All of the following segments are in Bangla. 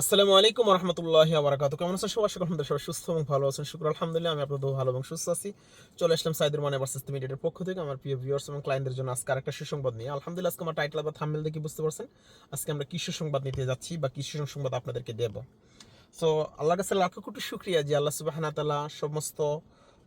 আসসালামু আলাইকুম রহমতুল্লাহ আবরাকাত কেমন আছেন সবাই? সকল সবাই সুস্থ এবং ভালো আছেন। শুক্র আলহামদুলিল্লাহ, আমি আপনাদের ভালো এবং সুস্থ আছি। চলে আসলাম সাইদুর মানে ভার্সেস মিডিয়ার পক্ষ থেকে আমার প্রিয় ভিউয়ার্স এবং ক্লায়েন্টদের জন্য আজকে আরেকটা সুসংবাদ নিয়ে। আলহামদুলিল্লাহ, আজকে আমার টাইটেল বা থাম্বেল দেখে বুঝতে পারছেন। আজকে আমরা কি সুসংবাদ নিতে যাচ্ছি বা কি সুসংবাদ আপনাদেরকে দেব। সো আল্লাহ কাছে লাখো কোটি শুক্রিয়া যে আল্লাহ সুবাহানা তালা সমস্ত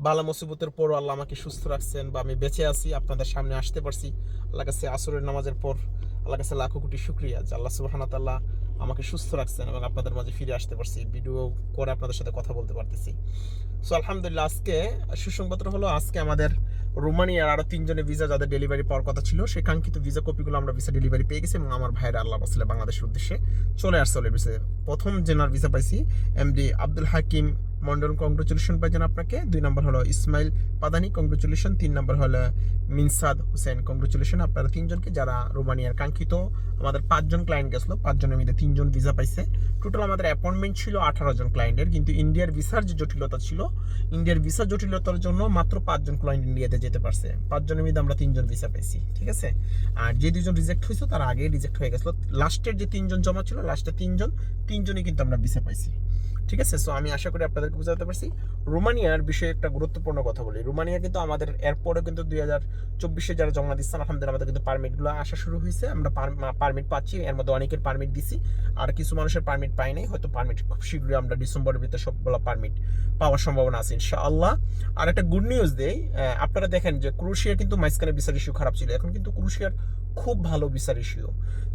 বালা মুসিবতের পরও আল্লাহ আমাকে সুস্থ রাখছেন বা আমি বেঁচে আছি, আপনাদের সামনে আসতে পারছি। আল্লাহ কাছে আসরের নামাজের পর আল্লাহ কাছে লাখো কোটি শুক্রিয়া যে আল্লাহ সুবাহানা তাল্লাহ আমাকে সুস্থ রাখছেন এবং আপনাদের মাঝে ফিরে আসতে পারছি। ভিডিও করে আপনাদের সাথে কথা বলতে পারতেছি। সো আলহামদুলিল্লাহ আজকে সুসংবাদটা হলো, আজকে আমাদের রোমানিয়ার আরও তিনজনের ভিসা যাদের ডেলিভারি পাওয়ার কথা ছিল, সেই কাঙ্ক্ষিত ভিসা কপিগুলো আমরা ভিসা ডেলিভারি পেয়ে গেছি এবং আমার ভাইয়ের আল্লাহ আসলে বাংলাদেশের উদ্দেশ্যে চলে আসছে প্রথম জেনার ভিসা পাইছি এমডি আব্দুল হাকিম মন্ডল কংগ্রেচুলেশন পাইছেন আপনাকে। দুই নম্বর হলো ইসমাইল পাদানি কংগ্রেচুলেশন তিন নম্বর হলো মিনসাদ হোসেন। কংগ্রেচুলেশন আপনারা তিনজনকে, যারা রোমানিয়ার কাঙ্ক্ষিত আমাদের পাঁচজন ক্লায়েন্ট গেছিল, পাঁচজনের মধ্যে তিনজন ভিসা পাইছে। টোটাল আমাদের অ্যাপয়েন্টমেন্ট ছিল আঠারো জন ক্লায়েন্টের কিন্তু ইন্ডিয়ার ভিসার যে জটিলতা ছিল ইন্ডিয়ার ভিসা জটিলতার জন্য মাত্র পাঁচজন ক্লায়েন্ট ইন্ডিয়াতে যেতে পারছে। পাঁচজনের মধ্যে আমরা তিনজন ভিসা পেয়েছি ঠিক আছে? আর যে দুজন রিজেক্ট হয়েছে, তার আগে রিজেক্ট হয়ে গেছিল। লাস্টের যে তিনজন জমা ছিল লাস্টে তিনজন, তিনজনই কিন্তু আমরা ভিসা পাইছি। ঠিক আছে? সো আমি আশা করি আপনাদেরকে বুঝাতে পারছি। রোমানিয়ার বিষয়ে একটা গুরুত্বপূর্ণ কথা বলি। রোমানিয়া কিন্তু আমাদের এরপরে কিন্তু দুই হাজার চব্বিশে যারা জমা দিচ্ছেন আলহামদুলিল্লাহ আমাদের কিন্তু পারমিটগুলো আসা শুরু হয়েছে। আমরা পারমিট পাচ্ছি, এর মধ্যে অনেকের পারমিট দিছি। আর কিছু মানুষের পারমিট পাই নাই, হয়তো পারমিট খুব শীঘ্রই আমরা ডিসেম্বরের ভিতরে সবগুলো পারমিট পাওয়ার সম্ভাবনা আছে, ইনশাআল্লাহ। আর একটা গুড নিউজ দেই আপনারা দেখেন যে ক্রুশিয়ার কিন্তু মাঝখানে বিচার ইস্যু খারাপ ছিল। এখন কিন্তু ক্রুশিয়ার খুব ভালো বিচার ইস্যু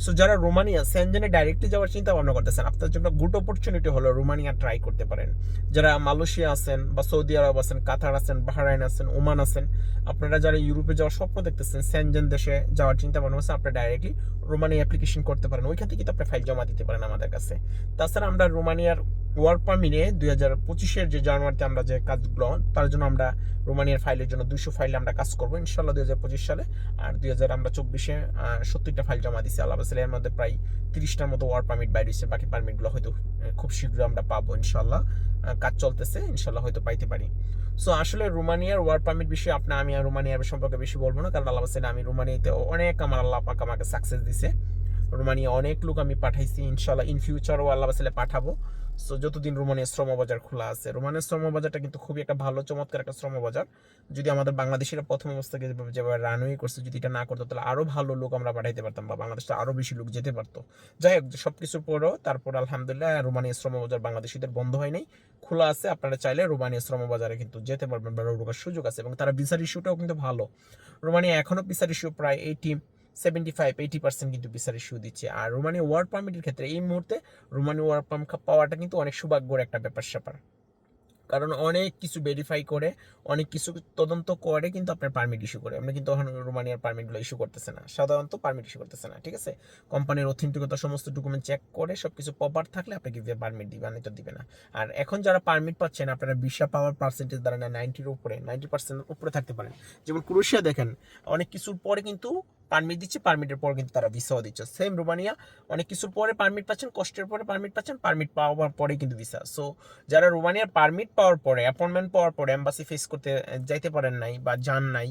সো যারা রোমানিয়া সেনজেনে ডাইরেক্টলি যাওয়ার চিন্তা ভাবনা করতেছেন, আপনার জন্য গুড অপরচুনিটি হলো রোমানিয়া ট্রাই করতে পারেন। যারা মালয়েশিয়া আছেন বা সৌদি আরব আছেন, কাতার আছেন, বাহরাইন আছেন, ওমান আছেন, আপনারা যারা ইউরোপে যাওয়ার স্বপ্ন দেখতেছেন স্যানজেন দেশে যাওয়ার চিন্তা ভাবনা হচ্ছে আপনারা ডাইরেক্টলি রোমানিয়া অ্যাপ্লিকেশন করতে পারেন। ওইখান থেকে কিন্তু আপনি ফাইল জমা দিতে পারেন আমাদের কাছে। তাছাড়া আমরা রোমানিয়ার ওয়ার্ক পারমিটে দুই হাজার পঁচিশের যে জানুয়ারিতে আমরা যে কাজগুলো তার জন্য আমরা রোমানিয়ার ফাইলের জন্য দুইশো ফাইলে আমরা কাজ করব ইনশাল্লাহ দুই হাজার পঁচিশ সালে। আর দুই হাজার আমরা চব্বিশে সত্তরটা ফাইল জমা দিচ্ছি আল্লাহ এর মধ্যে প্রায় তিরিশটার মতো ওয়ার্ক পারমিট বাইরে হচ্ছে বাকি পারমিটগুলো হয়তো খুব শীঘ্রই আমরা পাবো ইনশাল্লাহ কাজ চলতেছে ইনশাল্লাহ হয়তো পাইতে পারি। সো আসলে রোমানিয়ার ওয়ার্ক পারমিট বিষয়ে আপনার আমি রোমানিয়ার সম্পর্কে বেশি বলব না, কারণ আল্লাহ আমি রোমানিয়াতে অনেক আমার আল্লাহ পাক আমাকে সাকসেস দিছে। রোমানিয়া অনেক লোক আমি পাঠাইছি ইনশাল্লাহ ইন ফিউচারও আল্লাহ পাঠাবো। সো যতদিন রোমানিয়া শ্রম বাজার খোলা আছে রোমানিয়া শ্রম বাজারটা কিন্তু খুবই একটা ভালো, চমৎকার একটা শ্রম বাজার যদি আমাদের বাংলাদেশের প্রথম অবস্থাকে যেভাবে রানওয়ে করছে, যদি এটা না করতো, তাহলে আরও ভালো লোক আমরা পাঠাইতে পারতাম বা বাংলাদেশে আরও বেশি লোক যেতে পারতো। যাই হোক সব কিছুর পরেও তারপর আলহামদুলিল্লাহ রোমানিয়া শ্রম বাজার বাংলাদেশিদের বন্ধ হয় নাই। খোলা আছে, আপনারা চাইলে রোমানিয়া শ্রম বাজারে কিন্তু যেতে পারবেন বা ঢোকার সুযোগ আছে এবং তারা ভিসার ইস্যুটাও কিন্তু ভালো। রোমানিয়া এখনও ভিসার ইস্যু প্রায় eighty seventy five eighty percent কিন্তু ভিসার ইস্যু দিচ্ছে। আর রোমানি ওয়ার্ক পারমিটের ক্ষেত্রে এই মুহূর্তে রোমানি ওয়ার্ক পারমিট পাওয়াটা কিন্তু অনেক সৌভাগ্যর একটা ব্যাপার স্যাপার। কারণ অনেক কিছু ভেরিফাই করে, অনেক কিছু তদন্ত করে কিন্তু আপনার পারমিট ইস্যু করে। আমরা কিন্তু এখন রোমানিয়ার পারমিটগুলো ইস্যু করতেছে না। সাধারণত পারমিট ইস্যু করতেছে না, ঠিক আছে? কোম্পানির অথেন্টিকতা সমস্ত ডকুমেন্ট চেক করে সব কিছু প্রপার থাকলে আপনাকে পারমিট দিবে না তো দিবে না। আর এখন যারা পারমিট পাচ্ছেন, আপনারা বিশা পাওয়ার পার্সেন্টেজ দ্বারা না নাইনটির উপরে নাইনটি পার্সেন্টের উপরে থাকতে পারেন। যেমন ক্রোশিয়া দেখেন, অনেক কিছুর পরে কিন্তু পারমিট দিচ্ছে পারমিটের পর কিন্তু তারা ভিসাও দিচ্ছে। সেম রোমানিয়া, অনেক কিছুর পরে পারমিট পাচ্ছেন, কষ্টের পরে পারমিট পাচ্ছেন পারমিট পাওয়ার পরে কিন্তু ভিসা সো যারা রোমানিয়ার পারমিট পাওয়ার পরে অ্যাপয়েন্টমেন্ট পাওয়ার পরে অ্যাম্বাসি ফেস করতে যাইতে পারেন নাই বা যান নাই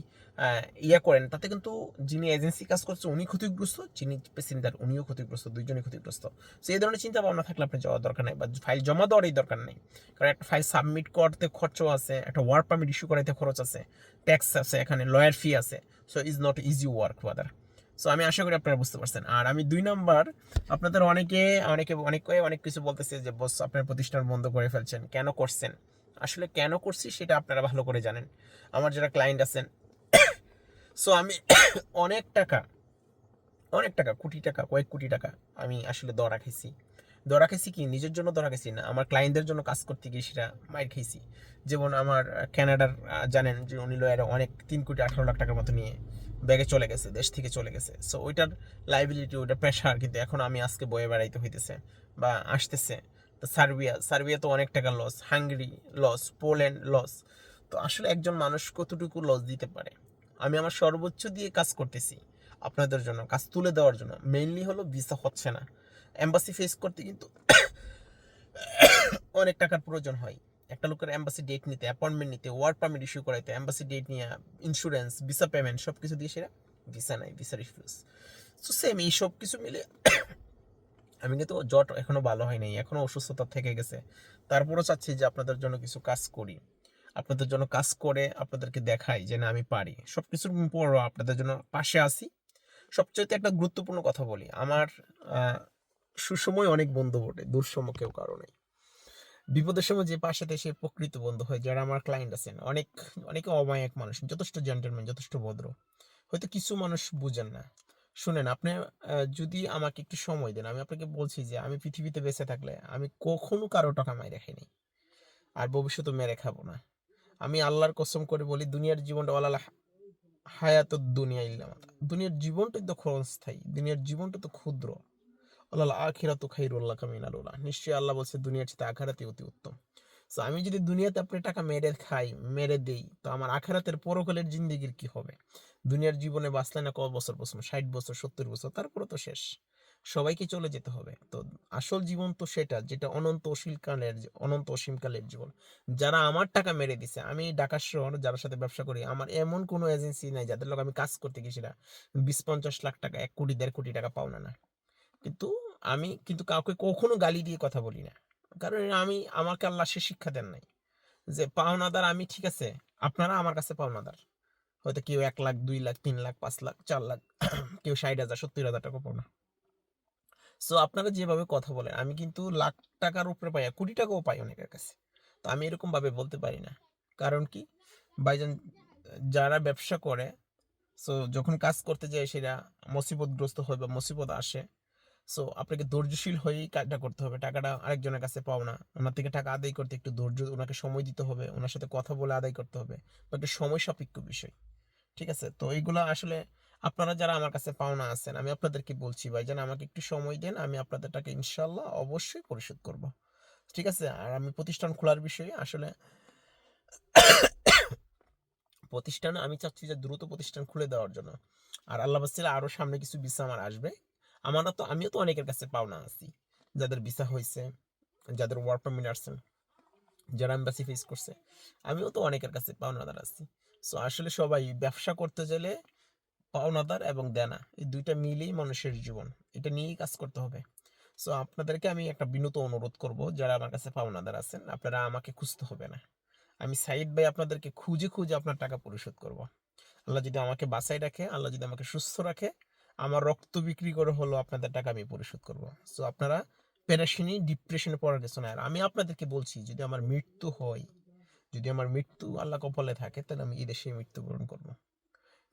ইয়া করেন, তাতে কিন্তু যিনি এজেন্সি কাজ করছে উনি ক্ষতিগ্রস্ত, যিনি প্যাসেঞ্জার উনিও ক্ষতিগ্রস্ত, দুইজনই ক্ষতিগ্রস্ত। সো এই ধরনের চিন্তা ভাবনা থাকলে আপনার যাওয়ার দরকার নেই বা ফাইল জমা দেওয়ারই দরকার নেই। কারণ একটা ফাইল সাবমিট করতে খরচ আছে, একটা ওয়ার্ক পারমিট ইস্যু করাইতে খরচ আছে। ট্যাক্স আছে, এখানে লয়ার ফি আছে so is not easy work father so আমি আশা করি আপনারা বুঝতে পারছেন। আর আমি দুই নাম্বার, আপনাদের অনেকে অনেকে অনেকে অনেক কিছু বলতেছে যে, বস, আপনার প্রতিষ্ঠান বন্ধ করে ফেলছেন, কেন করছেন? আসলে কেন করছি সেটা আপনারা ভালো করে জানেন। আমার যারা ক্লায়েন্ট আছেন সো আমি অনেক টাকা অনেক টাকা, কোটি টাকা, কয়েক কোটি টাকা আমি আসলে দরা খেয়েছি দরা খেয়েছি কি? নিজের জন্য দরা খেয়েছি না। আমার ক্লায়েন্টদের জন্য কাজ করতে গিয়ে সেটা মাইর খেয়েছি যেমন আমার ক্যানাডার জানেন যে লয়ারে অনেক তিন কোটি আঠারো লাখ টাকার মতো নিয়ে ব্যাগে চলে গেছে, দেশ থেকে চলে গেছে। সো ওইটার লাইবিলিটি ওইটার প্রেশার কিন্তু এখন আমি আজকে বয়ে বেড়াইতে হইতেছে বা আসতেছে। তো সার্বিয়া সার্বিয়া তো অনেক টাকা loss Hungary loss Poland loss তো আসলে একজন মানুষ কতটুকু লস দিতে পারে? আমি আমার সর্বোচ্চ দিয়ে কাজ করতেছি আপনাদের জন্য, কাজ তুলে দেওয়ার জন্য। মেইনলি হলো ভিসা হচ্ছে না। এম্বাসি ফেস করতে কিন্তু অনেক টাকার প্রয়োজন হয়। একটা লোকের এম্বাসি ডেট নিতে অ্যাপয়েন্টমেন্ট নিতে ওয়ার্ক পারমিট ইস্যু করাইতে, এম্বাসি ডেট নিয়ে ইন্স্যুরেন্স ভিসা পেমেন্ট সব কিছু দিয়ে সেটা ভিসা নাই ভিসা রিফিউজ সো সেম এই সব কিছু মিলে আমি কিন্তু জট এখনও ভালো হয় নাই, এখনও অসুস্থতা থেকে গেছে। তারপরও চাচ্ছি যে আপনাদের জন্য কিছু কাজ করি। আপনাদের জন্য কাজ করে আপনাদেরকে দেখাই যে না, আমি পারি। সব কিছুর পরও আপনাদের জন্য পাশে আসি সবচেয়ে একটা গুরুত্বপূর্ণ কথা বলি, আমার সুসময় অনেক বন্ধু বটে, দুঃসময় কেউ কারণে বিপদের সময় যে পাশে সে প্রকৃত বন্ধু হয়, যারা আমার ক্লায়েন্ট আছেন, অনেক, অনেকে অমায়ক মানুষ, যথেষ্ট জেন্টেলম্যান যথেষ্ট ভদ্র। হয়তো কিছু মানুষ বুঝেন না। শুনেন, আপনি যদি আমাকে একটু সময় দেন, আমি আপনাকে বলছি যে, আমি পৃথিবীতে বেঁচে থাকলে আমি কখনো কারও টাকা মেরে খাইনি আর ভবিষ্যতে মেরে খাব না। আমি আল্লাহর কসম করে বলি, দুনিয়ার জীবনটা ওয়ালা হায়াত দুনিয়া ইল্লা মাতা। দুনিয়ার জীবনটাই তো ক্ষণস্থায়ী, দুনিয়ার জীবনটা তো ক্ষুদ্র। আল্লাহ আখিরাত খাইরুল্লাহ কামিনালুল্লাহ নিশ্চয়ই আল্লাহ বলছে, দুনিয়ার চেয়ে আখারাতে অতি উত্তম। তো আমি যদি দুনিয়াতে আপনি টাকা মেরে খাই, মেরে দেই, তো আমার আখারাতের পরকালের জিন্দিগির কি হবে? দুনিয়ার জীবনে বাঁচলে না কত বছর বছর ষাট বছর, সত্তর বছর তারপরে তো শেষ। সবাইকে চলে যেতে হবে। তো আসল জীবন তো সেটা, যেটা অনন্ত অসীমকালের অনন্ত অসীমকালের জীবন। যারা আমার টাকা মেরে দিছে, আমি ঢাকা শহর যার সাথে ব্যবসা করি, আমার এমন কোনো এজেন্সি নাই, যাদের লোক আমি কাজ করতে গেছি না। বিশ পঞ্চাশ লাখ টাকা, এক কোটি, দেড় কোটি টাকা পাও না না। কিন্তু আমি কিন্তু কাউকে কখনো গালি দিয়ে কথা বলি না। কারণ আমি, আমাকে আল্লাহ সে শিক্ষা দেন নাই যে পাওনাদার আমি, ঠিক আছে, আপনারা আমার কাছে পাওনাদার। হয়তো কেউ এক লাখ, দুই লাখ, তিন লাখ, পাঁচ লাখ, চার লাখ, কেউ ষাট হাজার, সত্তর হাজার টাকা পাও না সো আপনারা যেভাবে কথা বলেন, আমি কিন্তু লাখ টাকার উপরে পাই কোটি টাকাও পাই অনেকের কাছে। তো আমি এরকম ভাবে বলতে পারি না। কারণ কি? বাইজান যারা ব্যবসা করে সো যখন কাজ করতে যায় সেটা মুসিবতগ্রস্ত হয় বা মুসিবত আসে সো আপনাকে ধৈর্যশীল হয়েই কাজটা করতে হবে। টাকাটা আরেকজনের কাছে পাও না। ওনার থেকে টাকা আদায় করতে একটু ধৈর্য, ওনাকে সময় দিতে হবে। ওনার সাথে কথা বলে আদায় করতে হবে। বা একটু সময় সাপেক্ষ বিষয়। ঠিক আছে? তো এইগুলো আসলে আপনারা যারা আমার কাছে পাওনা আছেন, আমি আপনাদেরকে বলছি ভাই যেন আমাকে একটু সময় দেন, আমি আপনাদের টাকা ইনশাল্লাহ অবশ্যই পরিশোধ করব। ঠিক আছে? আর আমি প্রতিষ্ঠান খোলার বিষয়ে আসলে প্রতিষ্ঠান, আমি চাচ্ছি যে দ্রুত প্রতিষ্ঠান খুলে দেওয়ার জন্য। আর আল্লাহ বাসিলা আরও সামনে কিছু ভিসা আমার আসবে। আমারও তো, আমিও তো অনেকের কাছে পাওনা আছি। যাদের ভিসা হয়েছে যাদের ওয়ার্ক পারমিট আসছেন যারা এম্বাসি ফেস করছে, আমিও তো অনেকের কাছে পাওনাদার আছি। সো আসলে সবাই ব্যবসা করতে গেলে পাওনাদার এবং দেনা, এই দুইটা মিলেই মানুষের জীবন। এটা নিয়েই কাজ করতে হবে। সো আপনাদেরকে আমি একটা বিনত অনুরোধ করব, যারা আমার কাছে পাওনাদার আছেন, আপনারা আমাকে খুঁজতে হবে না। আমি সাইদ ভাই আপনাদেরকে খুঁজে খুঁজে আপনার টাকা পরিশোধ করব। আল্লাহ যদি আমাকে বাঁচাই রাখে, আল্লাহ যদি আমাকে সুস্থ রাখে আমার রক্ত বিক্রি করে হলো আপনাদের টাকা আমি পরিশোধ করব। সো আপনারা পেরেশানি ডিপ্রেশনে পড়ার কিছু না আর আমি আপনাদেরকে বলছি, যদি আমার মৃত্যু হয়, যদি আমার মৃত্যু আল্লাহ কপালে থাকে, তাহলে আমি এই দেশে মৃত্যুবরণ করব।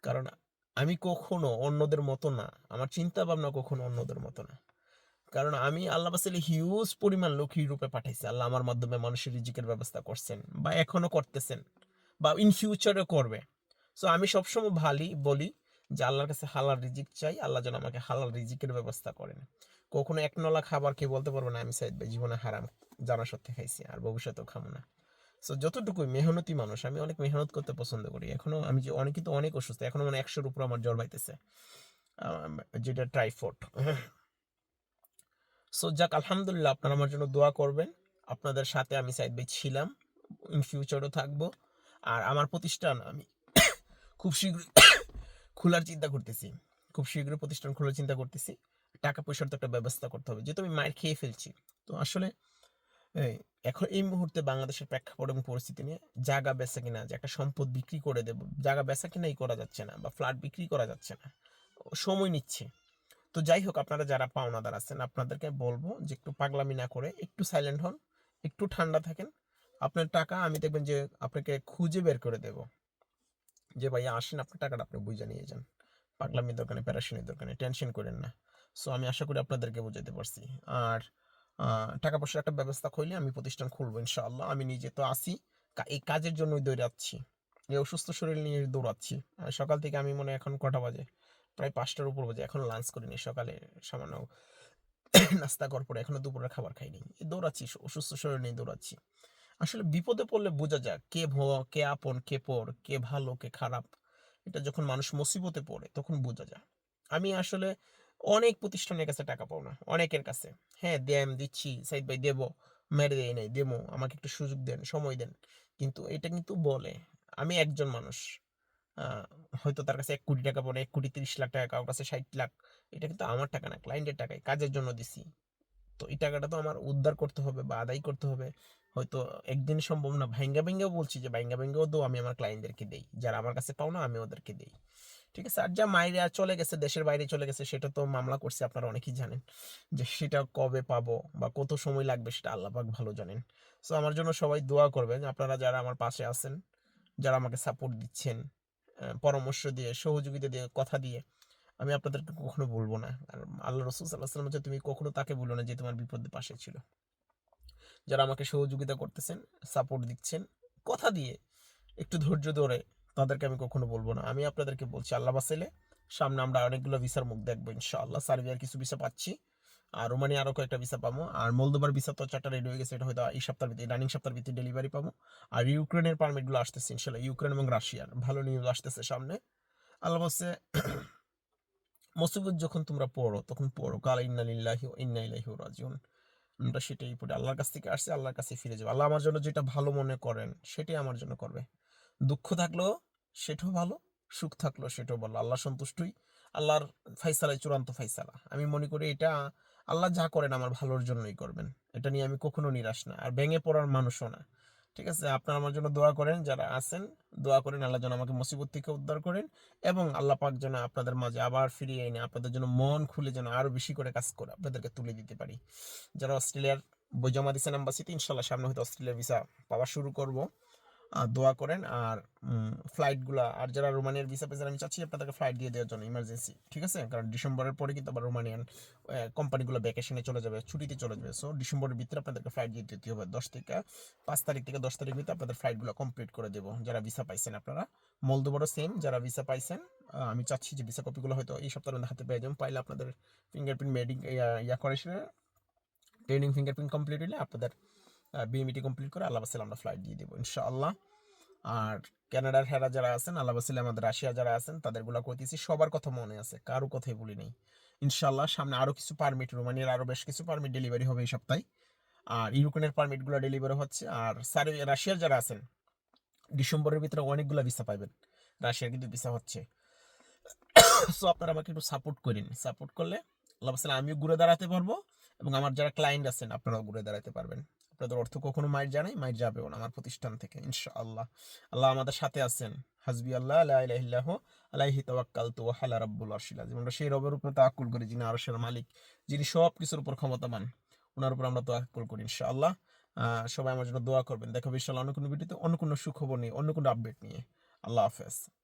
কারণ আমি কখনো অন্যদের মতো না। আমার চিন্তা ভাবনা কখনো অন্যদের মতো না। কারণ আমি আল্লাহ বাসালে হিউজ পরিমাণ লোক ইউরোপে পাঠাইছে। আল্লাহ আমার মাধ্যমে মানুষের রিজিকের ব্যবস্থা করছেন বা এখনও করতেছেন বা ইন ফিউচারে করবে। সো আমি সবসময় ভালি, বলি যে আল্লাহর কাছে হালাল রিজিক চাই, আল্লাহ যেন আমাকে হালাল রিজিকের ব্যবস্থা করেন। কখনো এক নলা খাবার কে বলতে পারব না, আমি সাইদ ভাই, জীবনে হারাম, জানা সত্যি খাইছি আর ভবিষ্যতেও খাব না। সো যতটুকুই মেহনতি মানুষ, আমি অনেক মেহনত করতে পছন্দ করি। এখনও আমি যে অনেক, কিন্তু অনেক অসুস্থ, এখনও মানে একশোর উপর আমার জ্বর বাইতেছে। যেটা ট্রাইফোর্ড সো যাক, আলহামদুলিল্লাহ, আপনারা আমার জন্য দোয়া করবেন। আপনাদের সাথে আমি সাইদ ভাই ছিলাম ইন ফিউচারও থাকব। আর আমার প্রতিষ্ঠান, আমি খুব শীঘ্রই খোলার চিন্তা করতেছি। খুব শীঘ্রই প্রতিষ্ঠান খোলার চিন্তা করতেছি। টাকা পয়সার তো একটা ব্যবস্থা করতে হবে। যেহেতু আমি মায়ের খেয়ে ফেলছি। তো আসলে এখন এই মুহূর্তে বাংলাদেশের প্রেক্ষাপট এবং পরিস্থিতি নিয়ে জায়গা বেচা কিনা, যে একটা সম্পদ বিক্রি করে দেব জায়গা বেচা কিনাই করা যাচ্ছে না বা ফ্ল্যাট বিক্রি করা যাচ্ছে না। সময় নিচ্ছে। তো যাই হোক, আপনারা যারা পাওনাদার আছেন, আপনাদেরকে বলব যে একটু পাগলামি না করে, একটু সাইলেন্ট হন, একটু ঠান্ডা থাকেন। আপনার টাকা আমি দেখবেন যে আপনাকে খুঁজে বের করে দেব। যে ভাইয়া আসেন, আপনার টাকাটা আপনি বুঝে নিয়ে যান। পাগলামির দোকানে প্যারাশনের দোকানে, টেনশন করেন না। সো, আমি আশা করি আপনাদেরকে বোঝাতে পারছি। আর টাকা পয়সার একটা ব্যবস্থা করলে আমি প্রতিষ্ঠান খুলবো, ইনশাআল্লাহ। আমি নিজে তো আসি এই কাজের জন্যই দৌড়াচ্ছি। এই অসুস্থ শরীর নিয়ে দৌড়াচ্ছি। সকাল থেকে আমি মনে এখন কটা বাজে? প্রায় পাঁচটার উপর বাজে। এখন লাঞ্চ করিনি। সকালে সামান্য নাস্তা করার পরে এখনও দুপুরের খাবার খাইনি। দৌড়াচ্ছি, অসুস্থ শরীর নিয়ে দৌড়াচ্ছি। আসলে বিপদে পড়লে বোঝা যায় কে ভ কে আপন, কে পর কে ভালো, কে খারাপ। এটা যখন মানুষ মুসিবতে পড়ে, তখন বোঝা যায়। আমি আসলে অনেক প্রতিষ্ঠানের কাছে টাকা পাও না, অনেকের কাছে। হ্যাঁ দেন দিচ্ছি সাইদ ভাই দেবো, মেরে দেয় নাই দেবো আমাকে একটু সুযোগ দেন, সময় দেন। কিন্তু এটা কিন্তু বলে, আমি একজন মানুষ হয়তো তার কাছে এক কোটি টাকা পড়ে, এক কোটি তিরিশ লাখ টাকা, কারোর কাছে ষাট লাখ, এটা কিন্তু আমার টাকা না ক্লায়েন্টের টাকায়, কাজের জন্য দিছি। তো এই টাকাটা তো আমার উদ্ধার করতে হবে বা আদায় করতে হবে। হয়তো একদিন সম্ভব না। ভাঙ্গা ভাঙ্গাও বলছি যে ভাঙ্গা ভাঙ্গাও দো আমি আমার ক্লায়েন্টদেরকে দেই। যারা আমার কাছে পাও না, আমি ওদেরকে দেই। ঠিক আছে? আর যা মাইরে চলে গেছে, দেশের বাইরে চলে গেছে, সেটা তো মামলা করছে আপনারা অনেকেই জানেন যে, সেটা কবে পাবো বা কত সময় লাগবে সেটা আল্লাহ পাক ভালো জানেন। সো আমার জন্য সবাই দোয়া করবেন। আপনারা যারা আমার পাশে আছেন, যারা আমাকে সাপোর্ট দিচ্ছেন পরামর্শ দিয়ে, সহযোগিতা দিয়ে, কথা দিয়ে, আমি আপনাদেরকে কখনো বলব না। আর আল্লাহ রসুল সাল্লাহ সাল্লাম হচ্ছে তুমি কখনো তাকে বলো না যে, তোমার বিপদে পাশে ছিল। যারা আমাকে সহযোগিতা করতেছেন সাপোর্ট দিচ্ছেন, কথা দিয়ে একটু ধৈর্য ধরে তাদেরকে আমি কখনো বলব না। আমি আপনাদেরকে বলছি, আল্লাহ বাসেলে সামনে আমরা অনেকগুলো ভিসার মুখ দেখব ইনশাআল্লাহ। সার্বিয়ার কিছু ভিসা পাচ্ছি, আর রোমানিয়া আরও কয়েকটা ভিসা পাবো। আর মলদোবার ভিসা তো চারটা রেডি হয়ে গেছে, এটা হয়তো এই সপ্তাহের ভিতরে রানিং সপ্তাহের ভিতরে ডেলিভারি পাবো। আর ইউক্রেনের পারমিটগুলো আসতেছে ইনশাল্লাহ ইউক্রেন এবং রাশিয়ার। ভালো নিউজ আসতেছে সামনে। আল্লাহ বলছে মুসিবত যখন তোমরা পড়ো, তখন পড়ো। কাল ইন্না লিল্লাহি ইন্না ইলাইহি রাজিউন। আমরা সেটাই পড়ি আল্লাহর কাছ থেকে আসছি, আল্লাহর কাছে ফিরে যাব। আল্লাহ আমার জন্য যেটা ভালো মনে করেন, সেটাই আমার জন্য করবে। দুঃখ থাকলেও সেটাও ভালো, সুখ থাকল সেটাও ভালো। আল্লাহ সন্তুষ্টই, আল্লাহর ফাইসালাই চূড়ান্ত ফাইসালা আমি মনে করি এটা আল্লাহ যা করেন আমার ভালোর জন্যই করবেন। এটা নিয়ে আমি কখনো নিরাশ না। আর ভেঙে পড়ার মানুষও না। ঠিক আছে? আপনারা আমার জন্য দোয়া করেন, যারা আছেন, দোয়া করেন, আল্লাহ যেন আমাকে মুসিবত থেকে উদ্ধার করেন এবং আল্লাহ পাক যেন আপনাদের মাঝে আবার ফিরিয়ে এনে আপনাদের জন্য মন খুলে যেন আরও বেশি করে কাজ করে আপনাদেরকে তুলে দিতে পারি। যারা অস্ট্রেলিয়ার জমা দিচ্ছেন অ্যাম্বাসিতে ইনশাল্লাহ সামনে হয়তো অস্ট্রেলিয়ার ভিসা পাওয়া শুরু করব। দোয়া করেন আর ফ্লাইটগুলো আর যারা রোমানিয়ার ভিসা পেয়েছেন, আমি চাচ্ছি আপনাদেরকে ফ্লাইট দিয়ে দেওয়ার জন্য ইমার্জেন্সি ঠিক আছে? কারণ ডিসেম্বরের পরে কিন্তু আবার রোমানিয়ান কোম্পানিগুলো ভ্যাকেশনে চলে যাবে, ছুটিতে চলে যাবে। সো ডিসেম্বরের ভিতরে আপনাদেরকে ফ্লাইট দিয়ে দিতে হবে দশ থেকে, পাঁচ তারিখ থেকে দশ তারিখ ভিতরে আপনাদের ফ্লাইটগুলো কমপ্লিট করে দেবো। যারা ভিসা পাইছেন আপনারা মলদোবারও সেম যারা ভিসা পাইছেন আমি চাচ্ছি যে ভিসা কপিগুলো হয়তো এই সপ্তাহের মধ্যে হাতে পেয়ে যাবেন, পাইলে আপনাদের ফিঙ্গারপ্রিন্ট মেডিং ইয়া করে ট্রেনিং ফিঙ্গারপ্রিন্ট কমপ্লিট হলে আপনাদের বিএমইটি কমপ্লিট করে আল্লাহ বাসিল আমরা ফ্লাইট দিয়ে দেবো, ইনশাআল্লাহ। আর কানাডার হেরা যারা আছেন, আল্লাহ আমাদের রাশিয়া যারা আছেন, তাদেরগুলো করতেছি সবার কথা মনে আছে, কারও কথাই বলি নেই। ইনশাআল্লাহ, সামনে আরও কিছু পারমিট রোমানিয়ার আরও বেশ কিছু পারমিট ডেলিভারি হবে এই সপ্তাহে। আর ইউক্রেনের পারমিটগুলো ডেলিভারি হচ্ছে, আর সারি, রাশিয়ার যারা আছেন, ডিসেম্বরের ভিতরে অনেকগুলো ভিসা পাবেন রাশিয়ার কিন্তু ভিসা হচ্ছে। সো আপনারা আমাকে একটু সাপোর্ট করেন। সাপোর্ট করলে, আল্লাহ আমিও ঘুরে দাঁড়াতে পারব। এবং আমার যারা ক্লায়েন্ট আছেন আপনারাও ঘুরে দাঁড়াতে পারবেন। আপনাদের অর্থ কখনো মাইর জানাই মাইর যাবেও না আমার প্রতিষ্ঠান থেকে ইনশাআল্লাহ। আল্লাহ আল্লাহ আমাদের সাথে আছেন। হাসবি আল্লাহ আল্লাহ হালা সেই রবের উপর তাওয়াক্কুল করি যিনি আরশের মালিক যিনি সব কিছুর উপর ক্ষমতাবান। ওনার উপর আমরা তাওয়াক্কুল করি ইনশাআল্লাহ। আহ, সবাই আমার জন্য দোয়া করবেন। দেখা ইনশাআল্লাহ অন্য কোনো ভিডিওতে অন্য কোনো সুখবর নিয়ে অন্য কোনো আপডেট নিয়ে। আল্লাহ হাফেজ।